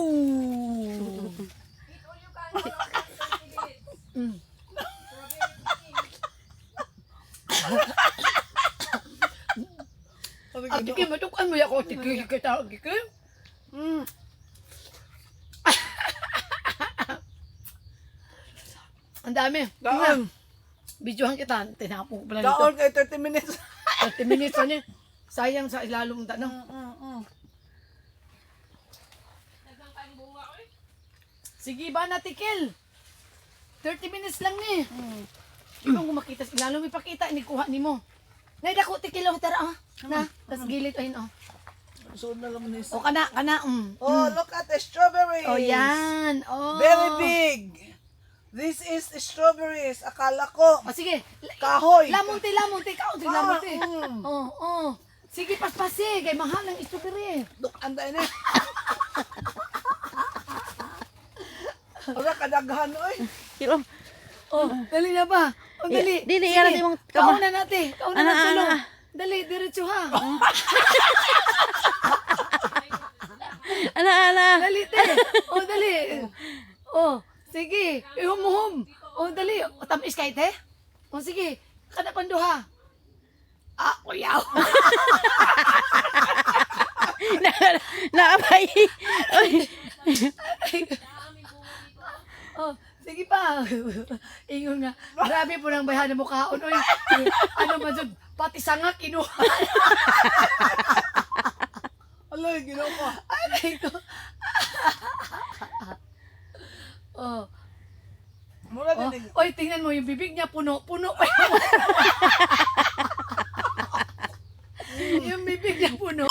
Mm. Ah, tikim, matukan mo ako. Tikim, kita, tikim. Mm. Ang dami. Daon. Videohan kita. Tinapong ko pala Daon nito. kay 30 minutes. 30 minutes na niya. Sayang sa ilalong tanong. Mm-mm. Sige ba na, Tikil? 30 minutes lang ni. Mm. Ibang kung makita, lalo may pakita, ini kuha ni mo. Nay, dako, Tikil, oh, tara, ah. Na, tas gilid, ayun, oh. Suod na lang ni O, kana, kana, mm. Oh, look at the strawberries. Oh, yan. Oh. Very big. This is strawberries. Akala ko. O, sige. La- Kahoy. Lamunti, lamunti, kaunti, Ah, lamunti. mm. Oh, oh. Sige, paspasi, kay mahal ng strawberry. Look, anday na. Wala kadaghan, oy. Kilo. Oh, dali na ba? Oh, dali. Eh, dili, Sige, yan natin mong kama- Kauna natin. Kauna Ana, ana. tulong. Dali, diretso ha. Ana, ana. Dali, te. Oh, dali. Oh, sige. Ihum-hum. Oh, dali. O, tamis kay te. Oh, sige. Kada panduha. Ah, kuyaw. na, naabay. Oy. Oh, sige pa. Ingon nga. Grabe po ng bayan mo kaon. Oy, ano man dyan, pati sanga kinuha. Alay, ginawa. Aray ko. oh. Mura Oh, din. oy, tingnan mo yung bibig niya puno, puno pa yung, yung bibig niya puno.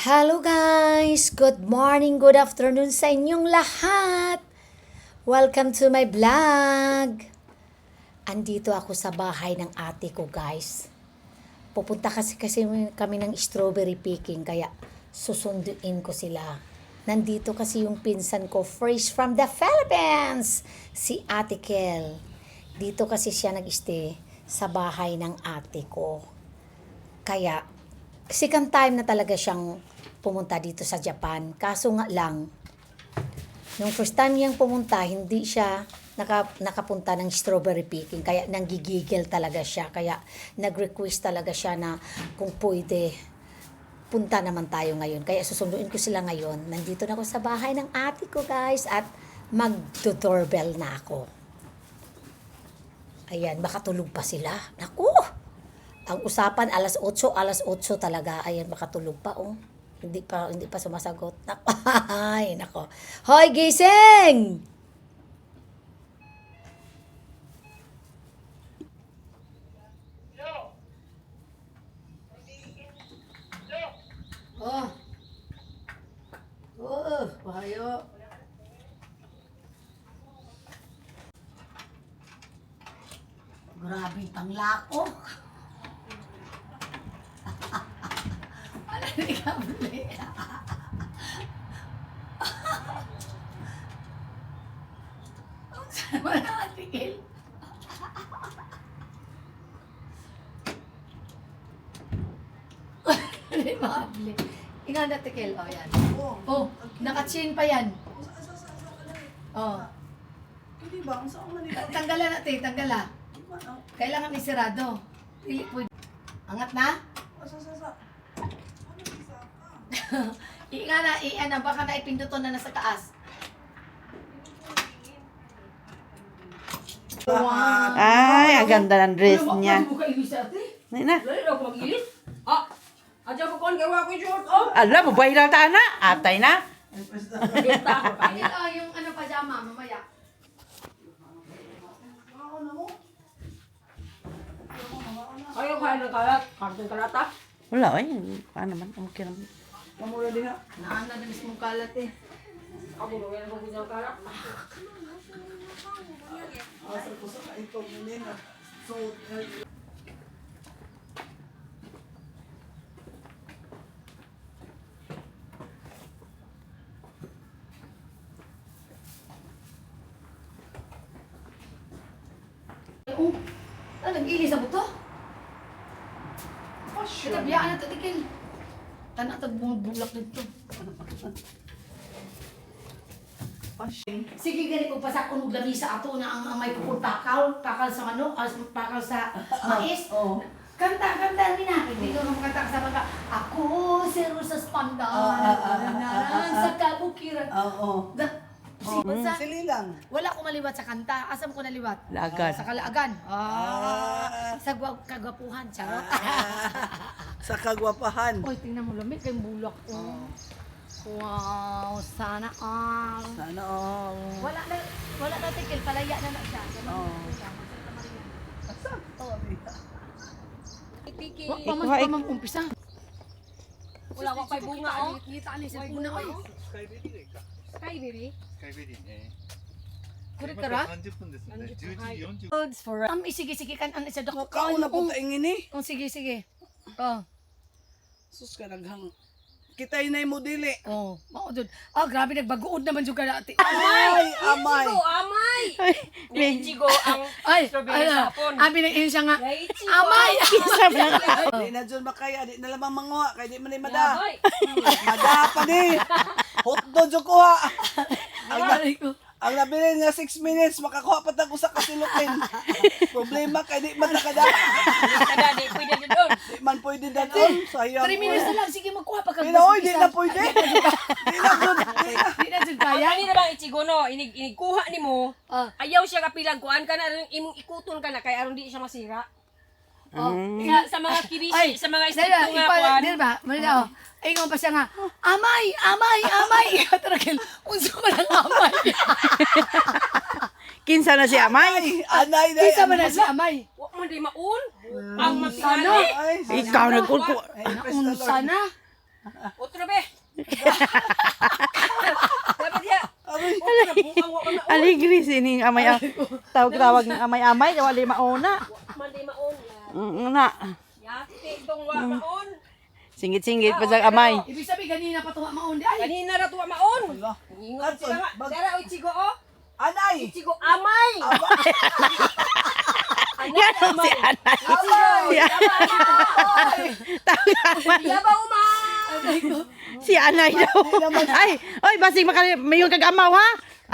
Hello guys! Good morning, good afternoon sa inyong lahat! Welcome to my vlog! Andito ako sa bahay ng ate ko guys. Pupunta kasi kasi kami ng strawberry picking kaya susunduin ko sila. Nandito kasi yung pinsan ko fresh from the Philippines, si Ate Kel. Dito kasi siya nag-stay sa bahay ng ate ko. Kaya second time na talaga siyang pumunta dito sa Japan. Kaso nga lang, nung first time niyang pumunta, hindi siya naka, nakapunta ng strawberry picking. Kaya nanggigigil talaga siya. Kaya nag-request talaga siya na kung pwede, punta naman tayo ngayon. Kaya susunduin ko sila ngayon. Nandito na ako sa bahay ng ate ko, guys. At mag-doorbell na ako. Ayan, baka tulog pa sila. Naku! Ang usapan alas 8, alas 8 talaga. Ayan, baka tulog pa, oh. Hindi pa hindi pa sumasagot. Nako, ay, nako. Hoy, gising! Oh. Oh, pahayo. Grabe panglako. Ano ni kabli? Ang sama na atigil. Ano kabli? Ikaw na tikil. Oh, yan. Oh. Oh, nakachin pa yan. Oh. Hindi ba? Ang saan man nila? Tanggalan natin, tanggala. Kailangan isirado. Angat na? Asa, sa, sa. Ano isa ka? Iinga na, iyan na, baka na ipinduton na nasa taas. Wow. Ay, ang ganda ng dress niya. Ano kayo ate? Nay na. Dali daw ko mag-ilit. Ah, adya ko kon gawa ko yung short. Oh, Ala, mabay na ta na. Atay na. Ito, yung ano pajama, mamaya. Ayaw kaya ng kalat. Karton kalata. Wala, ay. Paano man? Okay naman. Mamula din ha. Naan na din mong kalat eh. Ako nung yan ako ng kalat. Asa ko sa kaitong nila. So, eh, Oh, ah, nag-ili sa buto? oh, sure. Kita biyaan na tatikil. Tanatag mga bulak dito. Sige, gani ko pa sa kunog lamisa ato na ang, ang may pupul pakal, pakal sa manok, as pakal sa mais. Oh. Kanta, kanta ni na. Hindi ko sa mga, ako si Rosas Ah, ah, ah, ah, ah, sa kabukiran. Oo. Da, Oh. Oh, mm. Bansa, Sili lang. Wala ko maliwat sa kanta. Asam ko naliwat? Lagan. Sa kalaagan. Ah, ah. Sa gwa- kagwapuhan. Charot. Ah. Sa kagwapahan. Uy, tingnan mo lamig kayong bulak. Oh. Wow, sana all. Sana all. Wala na, wala na tikil. Palaya na na siya. Ganun. Oh. Oo. Tikil. Wak pa man pa man umpisa. Wala wak pa oh. bunga oh. Kita ani sa puna oh. Sky baby. Kaibigan eh. Kuri ka ra? 30분 됐습니다. 11:40. O sige sige kan ang isa dako. Kaon na po ta ingini. Oh, sige sige. Oh. Sus ka naghang kitay na mo dili. Oh, mao jud. Grabe nagbaguod naman jud ka. Amay, amay. Go, amay. Lechi go ang ay, strawberry ano, sapon. Abi na insya nga. Amay. Isa ba? Di na jud makaya, di na lamang manguha kay di man ni mada. Mada pa ni. Hotdog jud kuha. Ang, na, ang nabili nga 6 minutes, makakuha pa tago sa kasilukin. Problema kay di man nakada. Kada, di pwede doon. Di man pwede daton. Sayang. 3 minutes na lang sige magkuha pa kag. Di na, di na pwede. Di na dyan. Di na. Di na jud Ang kaya. kanina bang Ichigo no, inig, inigkuha ni mo, Ah. ayaw siya kapilang kuan ka na, imong ikuton ka na, kaya aron di siya masira. Oh. Sa, sa mga kibisi, sa mga istrikto nga ipa, kuan. dila ba? Mali oh. Ay nga pa siya nga, amay, amay, amay. Tarakil, unsa man ang amay. Kinsa na si Amay? Ay, anay na. Kinsa man na si amay. Wa man di maun. Ang Sana. Ay, Ikaw nagkulko. Ay, praise the Unsa Lord. na? Otro be. Dapat ya. Otro na bukang. Aligri sining amay tawag-tawag ng amay-amay wali mauna. Man di maun. ya. Mm, na. Yate itong wa maun. Singit-singit pa sa amay. Ibig sabihin ganina pa tuwa maon di ay. Kanina ra tuwa maun. Wala. Ingon sila nga. Bag- Dara o Ichigo oh. Anay. Ichigo amay. Yan ang si Anay. Amay. Yaba uma. Si Anay daw. Ay, oy basig makali mayon kag amaw ha.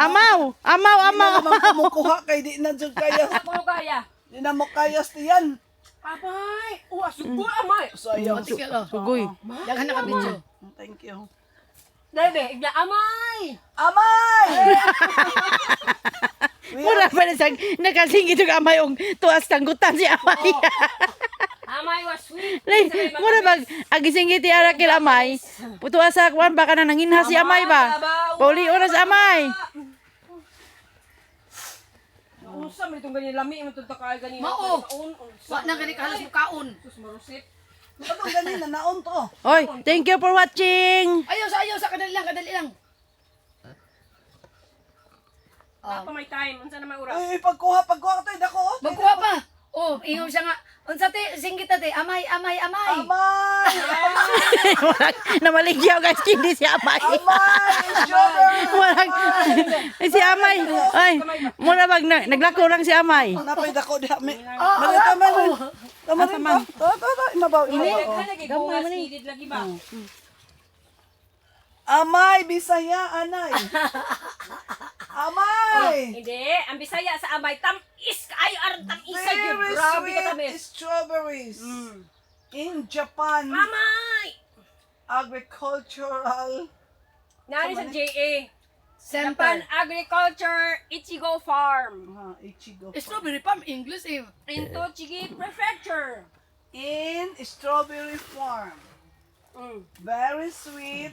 Amaw, amaw, amaw. Di na naman kumukuha kay di na dyan kaya. Ako kaya. Di na mo kaya tiyan. Amay. Uwa sugod amay. Sayang. Tikil oh. Sugoy. Daghan na ka video. Thank you. Debe, igla amay. Amay! Mura pa na sa nakasingit yung amay og tuas tanggutan si amay. Amay was sweet. Mura bag agisingit ara kil amay. Putuas sa kwan baka na nanginha si amay ba. Pauli oras amay. Unsa man itong ganyan lami man itong takay ganyan. Mao. Wa na gani kahalas mo kaon. Sus marusit. Ano ganina naon to? Oy, thank you for watching. Ayaw sa ayaw sa kadali lang, kadali lang. Wala pa may time. Unsa na may oras? Ay, pagkuha, pagkuha ka tayo, dako. Magkuha pa. Oh, ingon siya nga. Unsa te, singgit te, amay, amay, amay. Amay! Walang namaligyaw guys, hindi si amay. Amay! Walang si amay. Ay, mura bag na, naglako lang si amay. Napay dako di ami. Ah, Mali ah, tama oh. rin. Tama rin ba? Tama, imabaw, Ini imabaw. needed lagi ba? Amay, Bisaya, anay. Amay! Hindi, ang Bisaya sa amay tamis kaayo aron tamisa gyud. Very Grabe ka sweet tamis. strawberries. In Japan, Amay. agricultural Nani sa JA. Japan. Agriculture Ichigo Farm. ah, Ichigo. Strawberry farm, English eh. In Tochigi Prefecture. In strawberry farm. Mm. Very sweet.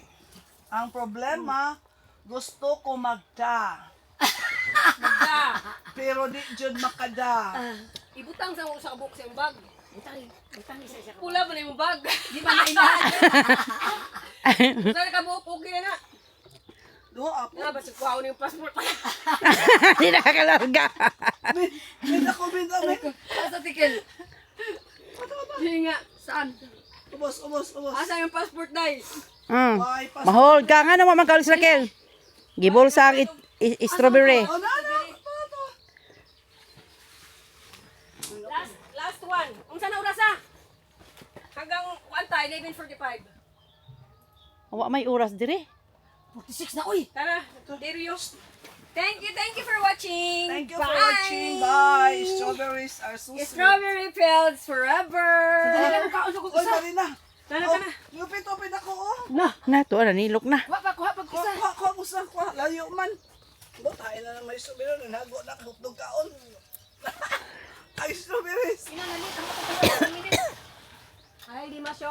Ang problema, gusto ko magda. Da. Pero di jud makada. Ibutang sa sa kabuk sa bag. Butang, butang isa siya. Pula ba na imong bag? Di ba na inahan? Sa kabuk okay na na. Do apo. Na ba sa kuha ni passport pa. Hindi nakalarga. Bin, bin ako bin kami. Asa tikil? Hindi nga. Saan? Ubos, ubos, ubos. Asa yung passport dai? Mm. Mahol ka nga naman makalis Raquel. Gibol sa it, i- i- strawberry. Oh, na. Ito, ito. Last last one. Unsa na oras ah? Hanggang 1 ta 11:45. Awa may oras dire. 46 na, uy! Tara, Dario. Thank you, thank you for watching. Thank you for Bye. watching. Bye. Strawberries are so sweet. Strawberry fields forever. Oy, Marina. Tara, Oh, tara. lupit-lupit ako, oh. Na, na to na nilok na. Wa pa, kuha pa, Kuha, kuha, kuha ko sa kuha. Layo man. Ba, tayo na ng may strawberry. Nago na, hotdog kaon. Ay, strawberries. Ay, di masyo.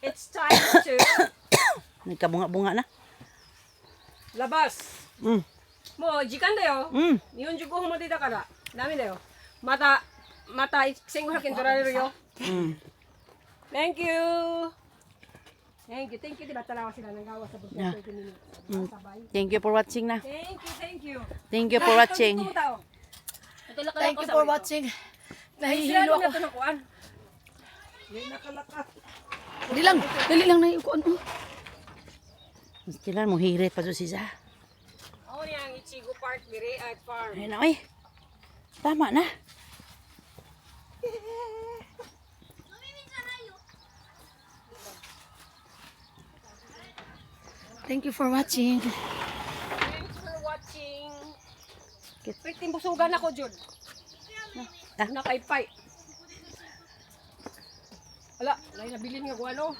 It's time to Nagkabunga-bunga na. labas. Mm. もう時間だよ。 Mm. 45分も出たから。ダメだよ。また、また1500円取られるよ。 Mm. Thank you! Thank you, thank you. Diba tanawa sila ng gawa sa Yeah. bulsa? Mm. Sabay. Thank you for watching na. Thank you, thank you. Thank you for watching. Thank you for watching. Nahihilo ako. May nakalakat. Dali lang, dali lang na yung kuan. oh. Kailan mo hirit pa si Za. Ako niya ang Ichigo Park diri at farm. Ayun na, oy. Tama na. Thank you for watching. Thanks for watching. Wait, timbusugan ako, Jud. Ah. Nakaipay. Ala, lain nabilin nga kung ano.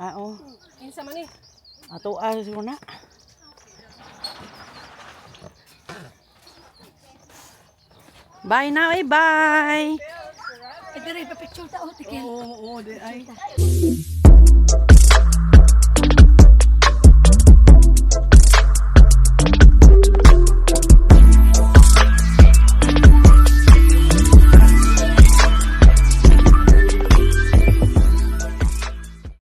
Ah, oh. Insa man eh. Ato ah mo na. Bye now, eh, bye. Eh, dire, papicture ta, oh, tikil. Oo, oo, di ay.